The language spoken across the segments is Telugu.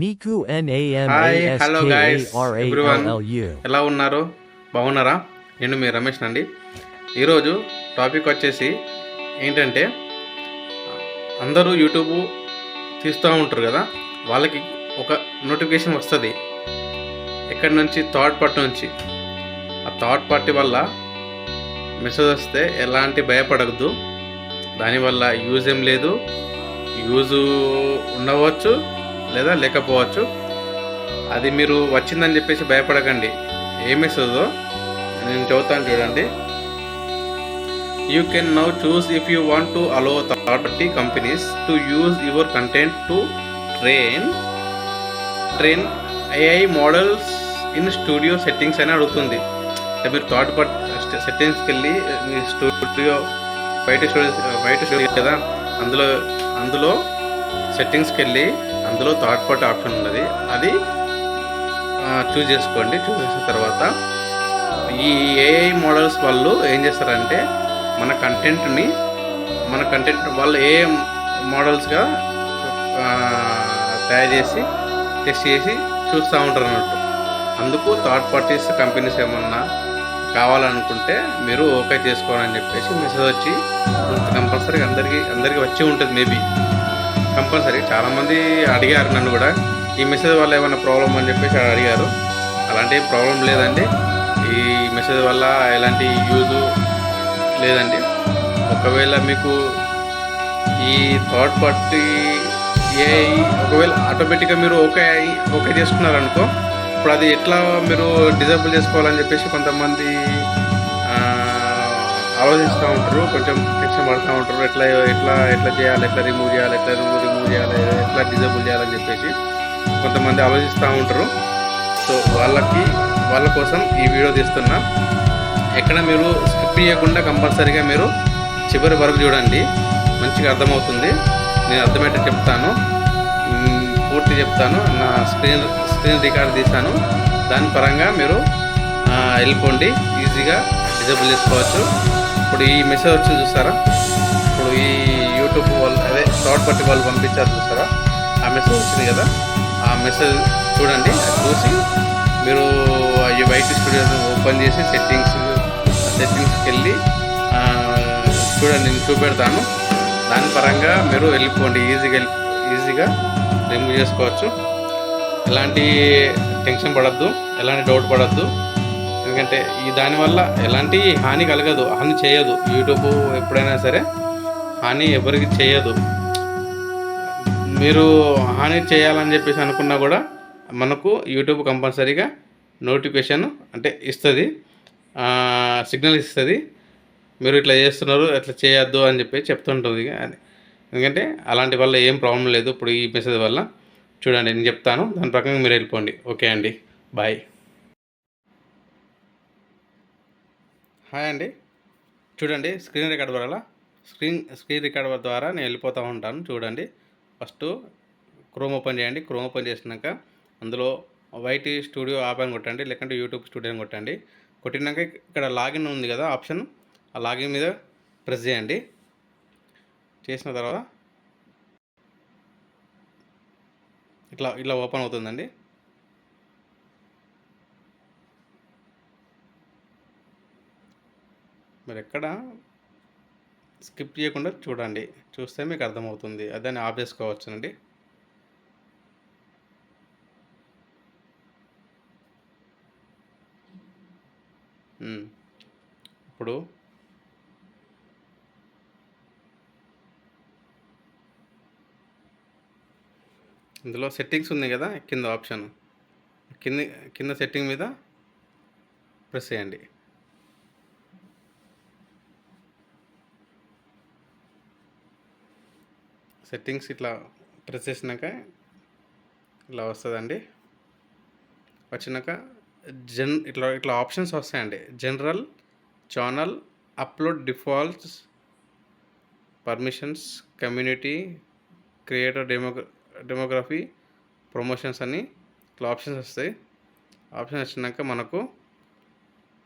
M hi hello guys everyone. ఎలా ఉన్నారు? బాగున్నారా? నేను మీ రమేష్ అండి ఈరోజు టాపిక్ వచ్చేసి ఏంటంటే అందరూ యూట్యూబ్ తీస్తూ ఉంటారు కదా వాళ్ళకి ఒక నోటిఫికేషన్ వస్తుంది. ఎక్కడి నుంచి? థర్డ్ పార్టీ నుంచి. ఆ థర్డ్ పార్టీ వల్ల మెసేజ్ వస్తే ఎలాంటి భయపడద్దు. దానివల్ల యూజ్ ఏం లేదు. యూజ్ ఉండవచ్చు. లేదా లేకపోవచ్చు. అది మీరు వచ్చిందని చెప్పేసి భయపడకండి. ఏ మెసేజ్ నేను చదువుతాను చూడండి. You can now choose if you want to allow third party companies to use your content to train train AI models in studio settings అని అడుగుతుంది. మీరు థర్డ్ పార్టీ సెట్టింగ్స్కి వెళ్ళి మీ స్టూడియో బయట స్టూడియో బయట స్టూడియో కదా అందులో అందులో సెట్టింగ్స్కి వెళ్ళి అందులో థర్డ్ పార్టీ ఆప్షన్ ఉన్నది. అది చూస్ చేసుకోండి. చూస్ చేసిన తర్వాత ఈ ఏఐ మోడల్స్ వాళ్ళు ఏం చేస్తారంటే మన కంటెంట్ని మన కంటెంట్ వాళ్ళు ఏ మోడల్స్గా తయారు చేసి టెస్ట్ చేసి చూస్తూ ఉంటారు అన్నట్టు. అందుకు థర్డ్ పార్టీస్ కంపెనీస్ ఏమన్నా కావాలనుకుంటే మీరు ఓకే చేసుకోవాలని చెప్పేసి మెసేజ్ వచ్చి కంపల్సరీ అందరికీ అందరికీ వచ్చి ఉంటుంది మేబీ. కంపల్సరీ. చాలామంది అడిగారు నన్ను కూడా. ఈ మెసేజ్ వల్ల ఏమైనా ప్రాబ్లం అని చెప్పేసి అడిగారు. అలాంటి ప్రాబ్లం లేదండి. ఈ మెసేజ్ వల్ల ఎలాంటి యూజ్ లేదండి. ఒకవేళ మీకు ఈ థర్డ్ పార్టీ ఏ ఒకవేళ ఆటోమేటిక్గా మీరు ఓకే ఓకే చేసుకున్నారనుకో ఇప్పుడు అది ఎట్లా మీరు డిజేబుల్ చేసుకోవాలని చెప్పేసి కొంతమంది ఆలోచిస్తూ ఉంటారు కొంచెం టెన్షన్ పడుతూ ఉంటారు. ఎట్లా ఎట్లా ఎట్లా చేయాలి ఎట్లా రిమూవ్ చేయాలి ఎట్లా రిమూవ్ రిమూవ్ చేయాలి ఎట్లా డిజేబుల్ చేయాలని చెప్పేసి కొంతమంది ఆలోచిస్తూ ఉంటారు. సో వాళ్ళకి వాళ్ళ కోసం ఈ వీడియో తీస్తున్నా. ఎక్కడ మీరు స్కిప్ చేయకుండా కంపల్సరీగా మీరు చివరి వరకు చూడండి. మంచిగా అర్థమవుతుంది. నేను అర్థమయ్యేట చెప్తాను. పూర్తి చెప్తాను. నా స్క్రీన్ స్క్రీన్ రికార్డ్ తీస్తాను దాని పరంగా మీరు వెళ్ళిపోండి. ఈజీగా డిజబుల్ చేసుకోవచ్చు. ఇప్పుడు ఈ మెసేజ్ వచ్చింది చూస్తారా ఇప్పుడు ఈ యూట్యూబ్ వాళ్ళు అదే థర్డ్ పార్టీ వాళ్ళు పంపించారు చూస్తారా ఆ మెసేజ్ వచ్చింది కదా? ఆ మెసేజ్ చూడండి చూసి మీరు ఈ వైట్ స్టూడియోని ఓపెన్ చేసి సెట్టింగ్స్ సెట్టింగ్స్కి వెళ్ళి చూడండి నేను చూపెడతాను. దాని పరంగా మీరు వెళ్ళిపోండి ఈజీగా ఈజీగా రిమూవ్ చేసుకోవచ్చు. ఎలాంటి టెన్షన్ పడద్దు ఎలాంటి డౌట్ పడద్దు. ఎందుకంటే ఈ దానివల్ల ఎలాంటి హాని కలగదు హాని చేయదు. యూట్యూబ్ ఎప్పుడైనా సరే హాని ఎవరికి చేయదు. మీరు హాని చేయాలని చెప్పేసి అనుకున్నా కూడా మనకు యూట్యూబ్ కంపల్సరీగా నోటిఫికేషన్ అంటే ఇస్తుంది. సిగ్నల్ ఇస్తుంది. మీరు ఇట్లా చేస్తున్నారు ఇట్లా చేయొద్దు అని చెప్పి చెప్తుంటుంది అని ఎందుకంటే అలాంటి వల్ల ఏం ప్రాబ్లం లేదు. ఇప్పుడు ఈ మెసేజ్ వల్ల చూడండి నేను చెప్తాను. దాని ప్రకారం మీరు వెళ్ళిపోండి. ఓకే అండి. బాయ్. హాయ్ అండి. చూడండి స్క్రీన్ రికార్డ్ వల్ల స్క్రీన్ స్క్రీన్ రికార్డ్ ద్వారా నేను వెళ్ళిపోతూ ఉంటాను చూడండి. ఫస్ట్ క్రోమ్ ఓపెన్ చేయండి. క్రోమ్ ఓపెన్ చేసినాక అందులో వైట్ స్టూడియో యాప్ అని కొట్టండి లేకుంటే యూట్యూబ్ స్టూడియో అని కొట్టండి. కొట్టినాక ఇక్కడ లాగిన్ ఉంది కదా ఆప్షన్. ఆ లాగిన్ మీద ప్రెస్ చేయండి. చేసిన తర్వాత ఇట్లా ఇట్లా ఓపెన్ అవుతుందండి. మీరు ఎక్కడ స్కిప్ చేయకుండా చూడండి. చూస్తే మీకు అర్థమవుతుంది. దాన్ని ఆఫ్ చేసుకోవచ్చునండి ఇప్పుడు ఇందులో సెట్టింగ్స్ ఉంది కదా? కింద ఆప్షన్. కింద కింద సెట్టింగ్ మీద ప్రెస్ చేయండి. సెట్టింగ్స్ ఇట్లా ప్రెస్ చేసినాక ఇలా వస్తుందండి. వచ్చినాక జన్ ఇట్లా ఇట్లా ఆప్షన్స్ వస్తాయండి. General channel upload defaults permissions community creator డెమోగ్ర demography promotions అని ఇట్లా ఆప్షన్స్ వస్తాయి. ఆప్షన్ వచ్చినాక మనకు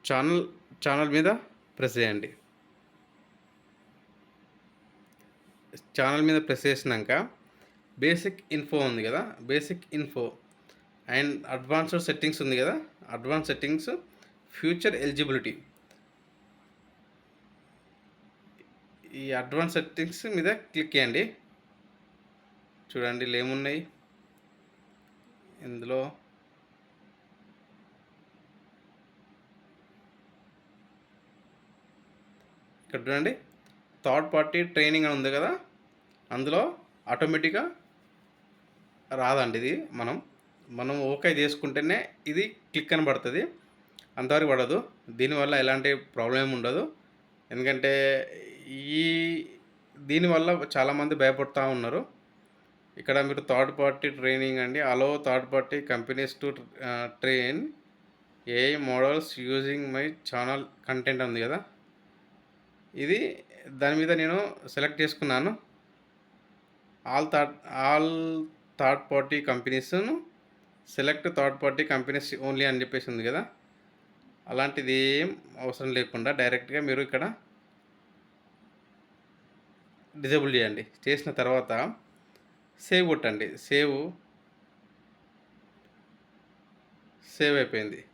ఛానల్ ఛానల్ మీద ప్రెస్ చేయండి. ఛానల్ మీద ప్రెస్ చేసినాక బేసిక్ ఇన్ఫో ఉంది కదా basic info and advanced settings ఉంది కదా అడ్వాన్స్ సెట్టింగ్స్ ఫ్యూచర్ ఎలిజిబిలిటీ. ఈ అడ్వాన్స్ సెట్టింగ్స్ మీద క్లిక్ చేయండి. చూడండి ఏమున్నాయి ఇందులో ఇక్కడ చూడండి థర్డ్ పార్టీ ట్రైనింగ్ అని ఉంది కదా అందులో ఆటోమేటిక్గా రాదండి ఇది మనం. మనం ఓకే చేసుకుంటేనే ఇది క్లిక్ అని పడుతుంది అంతవరకు పడదు. దీనివల్ల ఎలాంటి ప్రాబ్లం ఏమి ఉండదు. ఎందుకంటే ఈ దీనివల్ల చాలామంది భయపడుతూ ఉన్నారు. ఇక్కడ మీరు థర్డ్ పార్టీ ట్రైనింగ్ అండి. Allow third party companies to train AI models using my channel content ఉంది కదా. ఇది దాని మీద నేను సెలెక్ట్ చేసుకున్నాను. All third all third party కంపెనీస్ను select third party companies only అని చెప్పేసి ఉంది కదా. అలాంటిది ఏం అవసరం లేకుండా డైరెక్ట్గా మీరు ఇక్కడ డిజేబుల్ చేయండి. చేసిన తర్వాత సేవ్ కొట్టండి. సేవ్ సేవ్ అయిపోయింది.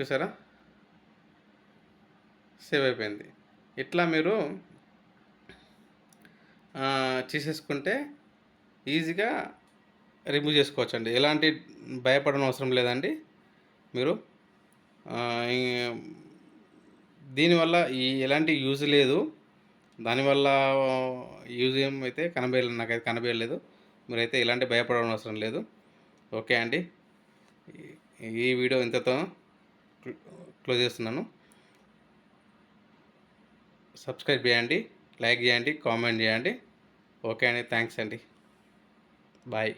చూసారా? సేవ్ అయిపోయింది. ఇట్లా మీరు చేసేసుకుంటే ఈజీగా రిమూవ్ చేసుకోవచ్చండి. ఎలాంటి భయపడనవసరం అవసరం లేదండి. మీరు దీనివల్ల ఈ ఎలాంటి యూజ్ లేదు. దానివల్ల యూజ్ ఏమైతే కనబేయలేదు కనబడలేదు నాకైతే కనబడలేదు మీరైతే ఎలాంటి భయపడడం అవసరం లేదు. ఓకే అండి. ఈ వీడియో ఇంతతో క్లోజ్ చేస్తున్నాను. సబ్స్క్రైబ్ చేయండి లైక్ చేయండి కామెంట్ చేయండి. ఓకే అండి థ్యాంక్స్ అండి. బాయ్.